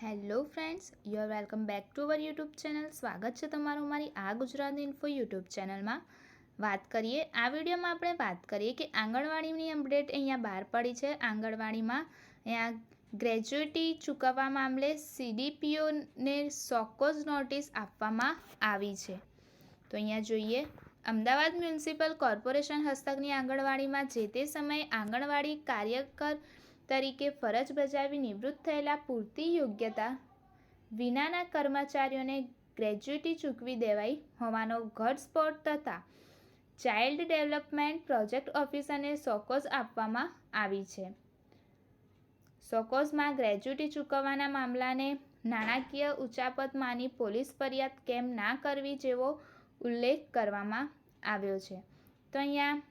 Hello friends you are welcome back to our YouTube channel સ્વાગત છે તમારું મારી આ ગુજરાત ઇન્ફો યુટ્યુબ ચેનલમાં વાત કરીએ, આ વિડીયોમાં આપણે વાત કરીએ કે આંગણવાડીની અપડેટ અહીંયા બહાર પડી છે. આંગણવાડીમાં અહીંયા ગ્રેજ્યુટી ચૂકવવા મામલે સીડીપીઓને સોકોઝ નોટિસ આપવામાં આવી છે. તો અહીંયા જોઈએ, અમદાવાદ મ્યુનિસિપલ કોર્પોરેશન હસ્તકની આંગણવાડીમાં જે તે સમયે આંગણવાડી કાર્યકર તરીકે ફરજ બજાવી નિવૃત્ત થયેલા પૂરતી યોગ્યતા વિનાના કર્મચારીઓને ગ્રેજ્યુટી ચૂકવી દેવાઈ હોવાનો ઘટસ્ફોટ તથા ચાઇલ્ડ ડેવલપમેન્ટ પ્રોજેક્ટ ઓફિસરને સોકોઝ આપવામાં આવી છે. સોકોઝમાં ગ્રેજ્યુટી ચૂકવવાના મામલાને નાણાકીય ઉચાપત પોલીસ ફરિયાદ કેમ ના કરવી જેવો ઉલ્લેખ કરવામાં આવ્યો છે. તો અહીંયા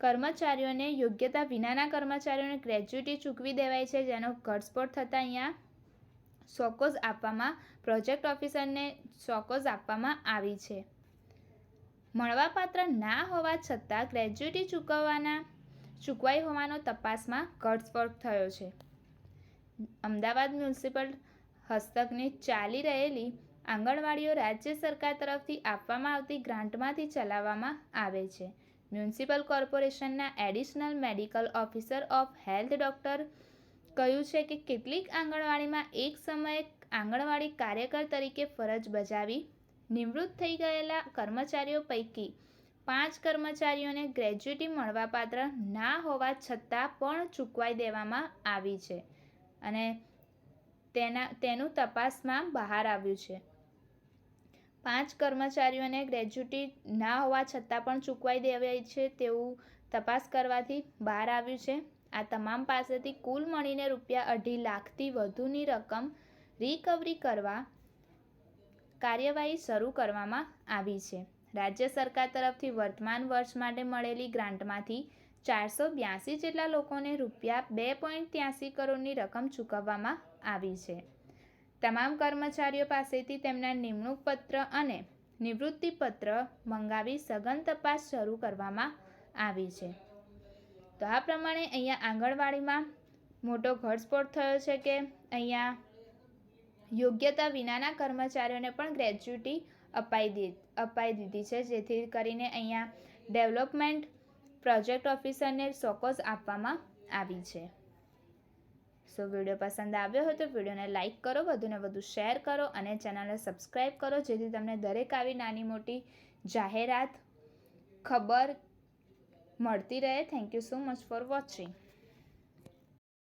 કર્મચારીઓને યોગ્યતા વિનાના કર્મચારીઓને ગ્રેજ્યુટી ચૂકવી દેવાય છે, જેનો ઘટસ્ફોટ થતાં અહીંયા સોકોઝ આપવામાં પ્રોજેક્ટ ઓફિસરને સોકોઝ આપવામાં આવી છે. મળવાપાત્ર ના હોવા છતાં ગ્રેજ્યુટી ચૂકવવાના, ચૂકવાઈ હોવાનો તપાસમાં ઘટસ્ફોટ થયો છે. અમદાવાદ મ્યુનિસિપલ હસ્તકની ચાલી રહેલી આંગણવાડીઓ રાજ્ય સરકાર તરફથી આપવામાં આવતી ગ્રાન્ટમાંથી ચલાવવામાં આવે છે. મ્યુનિસિપલ કોર્પોરેશનના additional medical officer of health doctor કહ્યું છે કે કેટલીક આંગણવાડીમાં એક સમયે આંગણવાડી કાર્યકર તરીકે ફરજ બજાવી નિવૃત્ત થઈ ગયેલા કર્મચારીઓ પૈકી પાંચ કર્મચારીઓને ગ્રેજ્યુટી મળવાપાત્ર ના હોવા છતાં પણ ચૂકવાઈ દેવામાં આવી છે અને તેના, તેનું તપાસમાં બહાર આવ્યું છે. પાંચ કર્મચારીઓને ગ્રેજ્યુટી ના હોવા છતાં પણ ચૂકવાઈ દેવાય છે તેવું તપાસ કરવાથી બહાર આવ્યું છે. આ તમામ પાસેથી કુલ મળીને રૂપિયા અઢી લાખથી વધુની રકમ રિકવરી કરવા કાર્યવાહી શરૂ કરવામાં આવી છે. રાજ્ય સરકાર તરફથી વર્તમાન વર્ષ માટે મળેલી ગ્રાન્ટમાંથી ચારસો બ્યાસી જેટલા લોકોને રૂપિયા બે પોઈન્ટ ત્યાસી કરોડની રકમ ચૂકવવામાં આવી છે. તમામ કર્મચારીઓ પાસેથી તેમના નિમણૂક પત્ર અને નિવૃત્તિ પત્ર મંગાવી સઘન તપાસ શરૂ કરવામાં આવી છે. તો આ પ્રમાણે અહીંયા આંગણવાડીમાં મોટો ઘટસ્ફોટ થયો છે કે અહીંયા યોગ્યતા વિનાના કર્મચારીઓને પણ ગ્રેજ્યુટી અપાઈ દી, અપાઈ દીધી છે, જેથી કરીને અહીંયા ડેવલપમેન્ટ પ્રોજેક્ટ ઓફિસરને સોકોસ આપવામાં આવી છે. સો વીડિયો પસંદ આવ્યો હોય તો વિડીયોને લાઇક કરો, વધુને વધુ શેર કરો અને ચેનલને સબસ્ક્રાઈબ કરો, જેથી તમને દરેક આવી નાની મોટી જાહેરાત, ખબર મળતી રહે. Thank you so much for watching